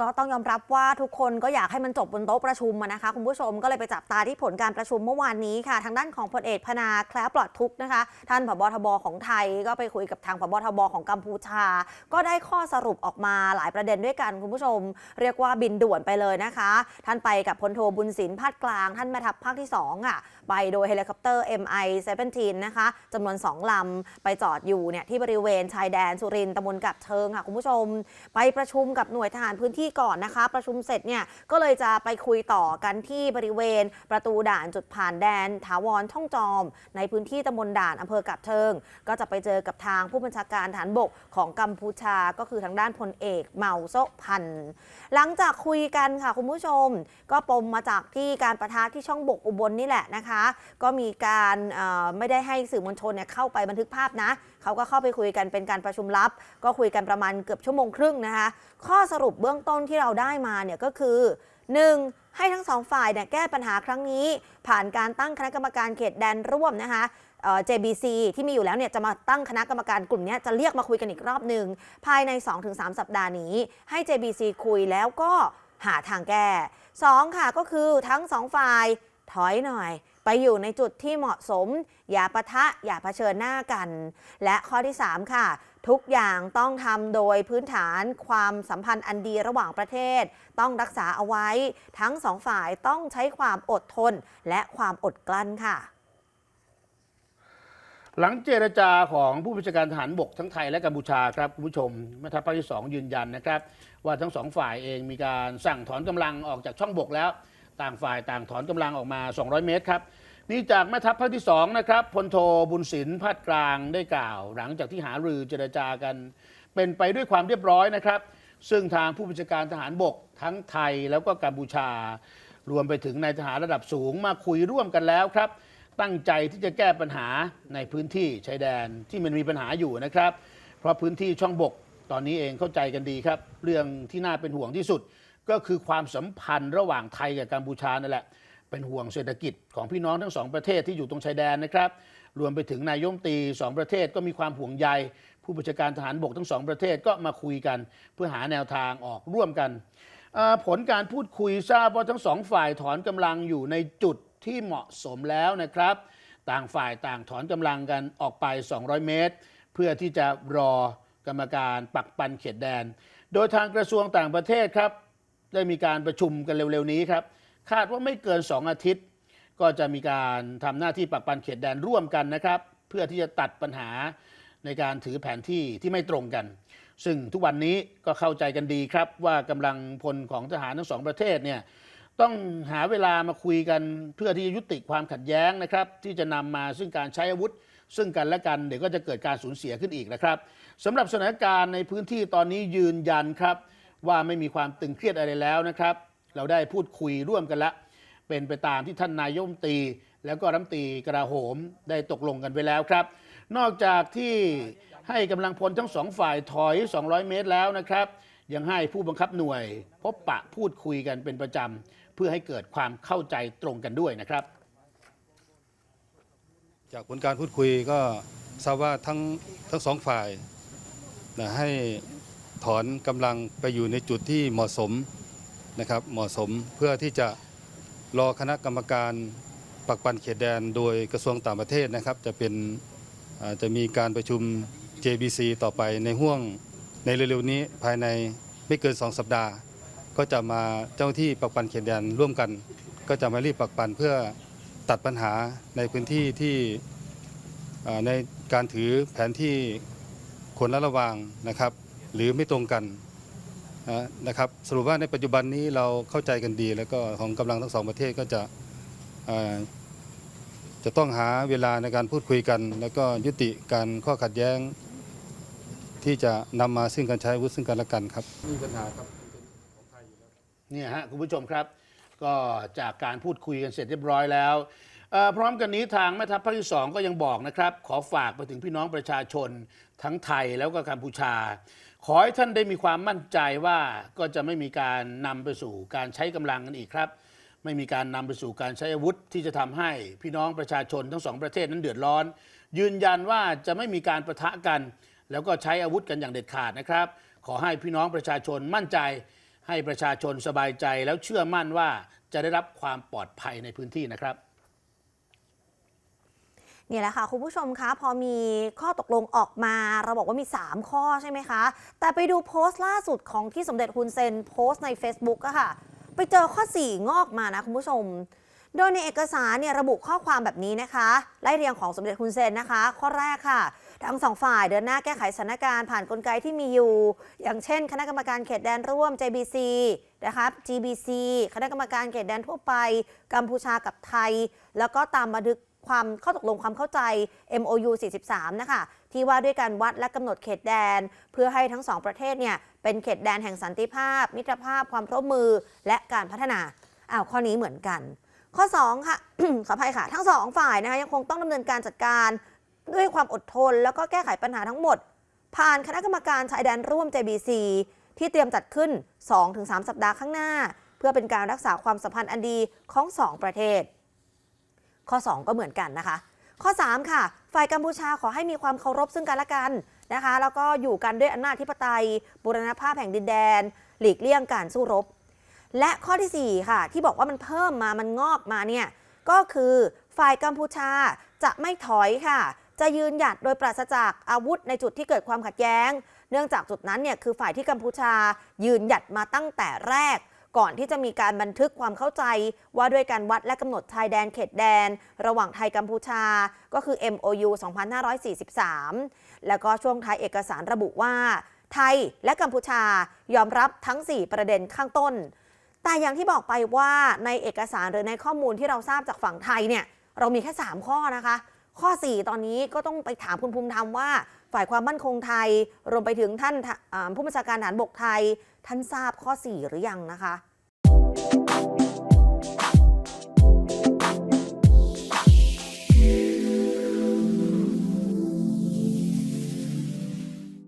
ก็ต้องยอมรับว่าทุกคนก็อยากให้มันจบบนโต๊ะประชุมนะคะคุณผู้ชมก็เลยไปจับตาที่ผลการประชุมเมื่อวานนี้ค่ะ ทางด้านของพลเอกพนาแคล้ปลอดทุกนะคะ ท่านผบทบของไทยก็ไปคุยกับทางผบทบของกัมพูชา ก็ได้ข้อสรุปออกมาหลายประเด็นด้วยกันคุณผู้ชม เรียกว่าบินด่วนไปเลยนะคะ ท่านไปกับพลโทบุญสินพาดกลาง ท่านแม่ทัพภาคที่2อะไปโดยเฮลิคอปเตอร์ MI-17 นะคะจำนวน 2 ลำไปจอดอยู่เนี่ยที่บริเวณชายแดนสุรินทร์ตำบลกับเชิงค่ะคุณผู้ชม ไปประชุมกับหน่วยทหารพื้นที่ก่อนนะคะ ประชุมเสร็จเนี่ยก็เลยจะไปคุยต่อกันที่บริเวณ ประตูด่านจุดผ่านแดนถาวรช่องจอม ในพื้นที่ตำบลด่านอำเภอกับเชิง ก็จะไปเจอกับทางผู้บัญชาการฐานบกของกัมพูชาก็คือทางด้านพลเอกเมาโซพันหลังจากคุยกันค่ะคุณผู้ชม ก็ปมมาจากที่การประทะที่ช่องบกอุบลนี่แหละนะคะ ก็มีการไม่ได้ให้สื่อมวลชนเนี่ยเข้าไปบันทึกภาพนะเขาก็เข้าไปคุยกันเป็นการประชุมลับ ก็คุยกันประมาณเกือบชั่วโมงครึ่งนะคะ ข้อสรุปเบื้องต้นที่เราได้มาเนี่ยก็คือ 1. ให้ทั้งสองฝ่ายเนี่ยแก้ปัญหาครั้งนี้ ผ่านการตั้งคณะกรรมการเขตแดนร่วมนะคะ JBC ที่มีอยู่แล้วเนี่ยจะมาตั้งคณะกรรมการกลุ่มนี้จะเรียกมาคุยกันอีกรอบหนึ่งภายใน 2-3 สัปดาห์นี้ ให้ JBC คุยแล้วก็หาทางแก้ 2. ค่ะก็คือทั้งสองฝ่ายถอยหน่อย ไปอยู่ในจุดที่เหมาะสม อย่าปะทะอย่าเผชิญหน้ากัน และข้อที่ 3 ค่ะ ทุกอย่างต้องทำโดยพื้นฐานความสัมพันธ์อันดีระหว่างประเทศ ต้องรักษาเอาไว้ ทั้งสองฝ่ายต้องใช้ความอดทน และความอดกลั้นค่ะหลังเจรจาของผู้บัญชาการทหารบกทั้งไทยและกัมพูชาครับคุณผู้ชมแม่ทัพภาคที่สองยืนยันนะครับ ว่าทั้งสองฝ่ายเองมีการสั่งถอนกำลังออกจากช่องบกแล้ว ต่างฝ่ายต่างถอนกำลังออกมา 200 เมตรครับ นี่จากแม่ทัพภาคที่สองนะครับพลโทบุญสินพาดกลางได้กล่าว หลังจากที่หารือเจรจากัน เป็นไปด้วยความเรียบร้อยนะครับ ซึ่งทางผู้บัญชาการทหารบกทั้งไทยแล้วก็กัมพูชา รวมไปถึงนายทหารระดับสูงมาคุยร่วมกันแล้วครับ ตั้งใจที่จะแก้ปัญหาในพื้นที่ชายแดนที่มันมีปัญหาอยู่นะครับ เพราะพื้นที่ช่องบกตอนนี้เองเข้าใจกันดีครับ เรื่องที่น่าเป็นห่วงที่สุด ก็คือความสัมพันธ์ระหว่างไทยกับกัมพูชานั่นแหละ เป็นห่วงเศรษฐกิจของพี่น้องทั้งสองประเทศที่อยู่ตรงชายแดนนะครับ รวมไปถึงนายยมตีสองประเทศก็มีความห่วงใย ผู้บัญชาการทหารบกทั้งสองประเทศก็มาคุยกัน เพื่อหาแนวทางออกร่วมกัน ผลการพูดคุยทราบว่าทั้งสองฝ่ายถอนกำลังอยู่ในจุดที่เหมาะสมแล้วนะครับ ต่างฝ่ายต่างถอนกำลังกันออกไป 200 เมตร เพื่อที่จะรอกรรมการปักปันเขตแดน โดยทางกระทรวงต่างประเทศครับ ได้มีการประชุมกันเร็วๆนี้ครับ คาดว่าไม่เกิน 2 อาทิตย์ ก็จะมีการทำหน้าที่ปักปันเขตแดนร่วมกันนะครับ เพื่อที่จะตัดปัญหาในการถือแผนที่ที่ไม่ตรงกัน ซึ่งทุกวันนี้ก็เข้าใจกันดีครับ ว่ากำลังพลของทหารทั้งสองประเทศเนี่ยต้องหาเวลามาคุยกันเพื่อที่จะยุติความขัดแย้งนะครับ ที่จะนำมาซึ่งการใช้อาวุธ ซึ่งกันและกันเดี๋ยวก็จะเกิดการสูญเสียขึ้นอีกนะครับสำหรับสถานการณ์ในพื้นที่ตอนนี้ยืนยันครับ ว่าไม่มีความตึงเครียดอะไรแล้วนะครับ เราได้พูดคุยร่วมกันแล้วเป็นไปตามที่ท่านนายมตรี แล้วก็รัฐมนตรีกราโหมได้ตกลงกันไปแล้วครับ นอกจากที่ให้กำลังพลทั้งสองฝ่ายถอย 200 เมตรแล้วนะครับ ยังให้ผู้บังคับหน่วย พบปะพูดคุยกันเป็นประจำเพื่อให้เกิดความเข้าใจตรงกันด้วยนะครับ จากผลการพูดคุยก็ทราบว่าทั้งทั้งสองฝ่ายนะให้ ถอนกำลังไปอยู่ในจุดที่เหมาะสมนะครับเหมาะสมเพื่อที่จะรอคณะกรรมการปักปันเขตแดนโดยกระทรวงต่างประเทศนะครับ จะเป็นจะมีการประชุม JBC ต่อไปในห่วงในเร็วๆนี้ภายในไม่เกิน 2 สัปดาห์ ก็จะมาเจ้าที่ปักปันเขตแดนร่วมกัน ก็จะมารีบปักปันเพื่อตัดปัญหาในพื้นที่ที่ในการถือแผนที่คนละระวางนะครับ หรือไม่ตรงกันนะนะครับสรุปว่าในปัจจุบันนี้เราเข้าใจกันดี แล้วก็ของกำลังทั้งสองประเทศก็จะอ่าจะต้องหาเวลาในการพูดคุยกัน แล้วก็ยุติการข้อขัดแย้ง ที่จะนำมาซึ่งการใช้อาวุธซึ่งกันและกันครับมีปัญหาครับเนี่ยฮะคุณผู้ชมครับ ก็จากการพูดคุยกันเสร็จเรียบร้อยแล้วเอ่อพร้อมกันนี้ทางแม่ทัพภาคที่สองก็ยังบอกนะครับ ขอฝากไปถึงพี่น้องประชาชนทั้งไทยแล้วก็กัมพูชา ขอให้ท่านได้มีความมั่นใจว่าก็จะไม่มีการนำไปสู่การใช้กำลังกันอีกครับ ไม่มีการนำไปสู่การใช้อาวุธที่จะทำให้พี่น้องประชาชนทั้งสองประเทศนั้นเดือดร้อน ยืนยันว่าจะไม่มีการประทะกัน แล้วก็ใช้อาวุธกันอย่างเด็ดขาดนะครับ ขอให้พี่น้องประชาชนมั่นใจ ให้ประชาชนสบายใจแล้วเชื่อมั่นว่าจะได้รับความปลอดภัยในพื้นที่นะครับ นี่แหละค่ะ คุณผู้ชมคะพอมีข้อตกลงออกมา เราบอกว่ามี 3 ข้อใช่ไหมคะ แต่ไปดูโพสต์ล่าสุดของที่สมเด็จฮุนเซนโพสต์ใน Facebook อะค่ะ ไปเจอข้อ 4 งอกมานะคุณผู้ชม โดยในเอกสารเนี่ยระบุข้อความแบบนี้นะคะไล่เรียงของสมเด็จฮุนเซนนะคะ ข้อแรกค่ะทั้งสองฝ่ายเดินหน้าแก้ไขสถานการณ์ผ่านกลไกที่มีอยู่ อย่างเช่น คณะกรรมการเขตแดนร่วม JBC นะครับ GBC คณะกรรมการเขตแดนทั่วไป กัมพูชากับไทย แล้วก็ตามบันทึก ความข้อตกลงความเข้าใจ MOU 43 นะคะ ที่ว่าด้วยการวัดและกำหนดเขตแดน เพื่อให้ทั้งสองประเทศเนี่ยเป็นเขตแดนแห่งสันติภาพ มิตรภาพความร่วมมือและการพัฒนาอ้าวข้อนี้เหมือนกัน ข้อ 2 ค่ะ ขออภัยค่ะ ทั้งสองฝ่ายนะคะยังคงต้องดำเนินการจัดการด้วยความอดทน แล้วก็แก้ไขปัญหาทั้งหมด ผ่านคณะกรรมการชายแดนร่วม JBC ที่เตรียมจัดขึ้น 2-3 สัปดาห์ข้างหน้า เพื่อเป็นการรักษาความสัมพันธ์อันดีของสองประเทศ ข้อ 2 ก็เหมือนกันนะคะ ข้อ 3 ค่ะ ฝ่ายกัมพูชาขอให้มีความเคารพซึ่งกันและกันนะคะ แล้วก็อยู่กันด้วยอำนาจธิปไตยบูรณภาพแห่งดินแดน หลีกเลี่ยงการสู้รบ และข้อทีสี่ 4 ค่ะ ที่บอกว่ามันเพิ่มมามันงอกมาเนี่ยก็คือฝ่ายกัมพูชาจะไม่ถอยค่ะ จะยืนหยัดโดยปราศจากอาวุธในจุดที่เกิดความขัดแย้ง เนื่องจากจุดนั้นเนี่ยคือฝ่ายที่กัมพูชายืนหยัดมาตั้งแต่แรก ก่อนที่จะมีการบันทึกความเข้าใจว่าด้วยการวัดและกำหนดชายแดนเขตแดน ระหว่างไทยกัมพูชา ก็คือ MOU 2543 แล้วก็ช่วงท้ายเอกสารระบุว่า ไทยและกัมพูชายอมรับทั้ง 4 ประเด็นข้างต้น แต่อย่างที่บอกไปว่าในเอกสารหรือในข้อมูลที่เราทราบจากฝั่งไทยเนี่ยเรามีแค่ 3 ข้อนะคะ ข้อ 4 ตอนนี้ก็ต้องไปถามคุณภูมิธรรมว่า ฝ่ายความมั่นคงไทย รวมไปถึงท่านผู้บัญชาการฐานบกไทย ท่านทราบข้อ 4 หรือยังนะคะ